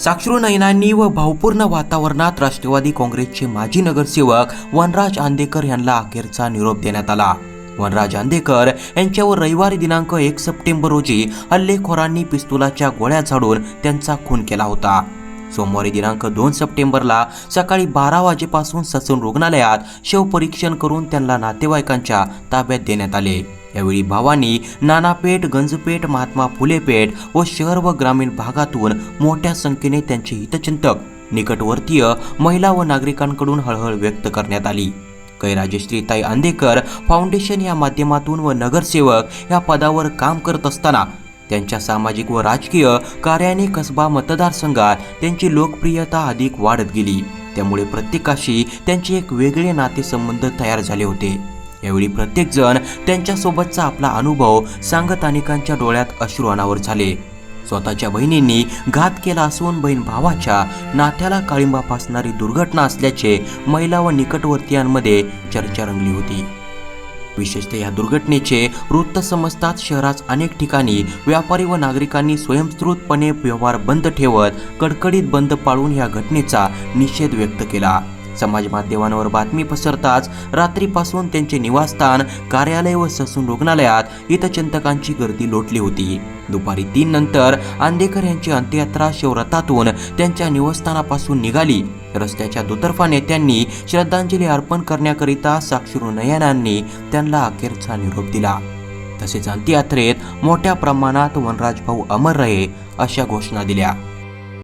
साक्षरू नयनांनी व भावपूर्ण वातावरणात राष्ट्रवादी काँग्रेसचे माजी नगरसेवक वनराज आंदेकर यांना अखेरचा निरोप देण्यात आला. वनराज आंदेकर यांच्यावर रविवारी दिनांक एक सप्टेंबर रोजी हल्लेखोरांनी पिस्तुलाच्या गोळ्या झाडून त्यांचा खून केला होता. सोमवारी दिनांक दोन सप्टेंबरला सकाळी बारा वाजेपासून ससून रुग्णालयात शवपरीक्षण करून त्यांना नातेवाईकांच्या ताब्यात देण्यात आले. यावेळी भावानी नानापेठ गंजपेठ महात्मा फुले पेठ व शहर व ग्रामीण भागातून मोठ्या संख्येने त्यांचे हितचिंतक निकटवर्तीय महिला व नागरिकांकडून हळहळ व्यक्त करण्यात आली. कैराजश्रीताई आंदेकर फाउंडेशन या माध्यमातून व नगरसेवक या पदावर काम करत असताना त्यांच्या सामाजिक व राजकीय कार्याने कसबा मतदारसंघात त्यांची लोकप्रियता अधिक वाढत गेली. त्यामुळे प्रत्येकाशी त्यांचे एक वेगळे नातेसंबंध तयार झाले होते. यावेळी प्रत्येकजण त्यांच्यासोबतचा आपला अनुभव सांगत अनेकांच्या डोळ्यात अश्रू अनावर झाले. स्वतःच्या बहिणींनी घात केला असून बहीण भावाच्या नात्याला काळिंबा फासणारी दुर्घटना असल्याचे महिला व निकटवर्तीयांमध्ये चर्चा रंगली होती. विशेषतः या दुर्घटनेचे वृत्त समजताच शहरात अनेक ठिकाणी व्यापारी व नागरिकांनी स्वयंस्फूर्तपणे व्यवहार बंद ठेवत कडकडीत बंद पाळून या घटनेचा निषेध व्यक्त केला. समाज माध्यमांवर बातमी पसरताच रात्रीपासून त्यांचे निवासस्थान कार्यालय व ससून रुग्णालयात हितचिंतकांची गर्दी लोटली होती. दुपारी तीन नंतर आंदेकर यांची अंत्ययात्रा शिवरथातून त्यांच्या निवासस्थानापासून निघाली. रस्त्याच्या दुतर्फा नेत्यांनी श्रद्धांजली अर्पण करण्याकरिता साक्षरू नयनांनी त्यांना अखेरचा निरोप दिला. तसेच अंत्ययात्रेत मोठ्या प्रमाणात वनराज भाऊ अमर रहे अशा घोषणा दिल्या.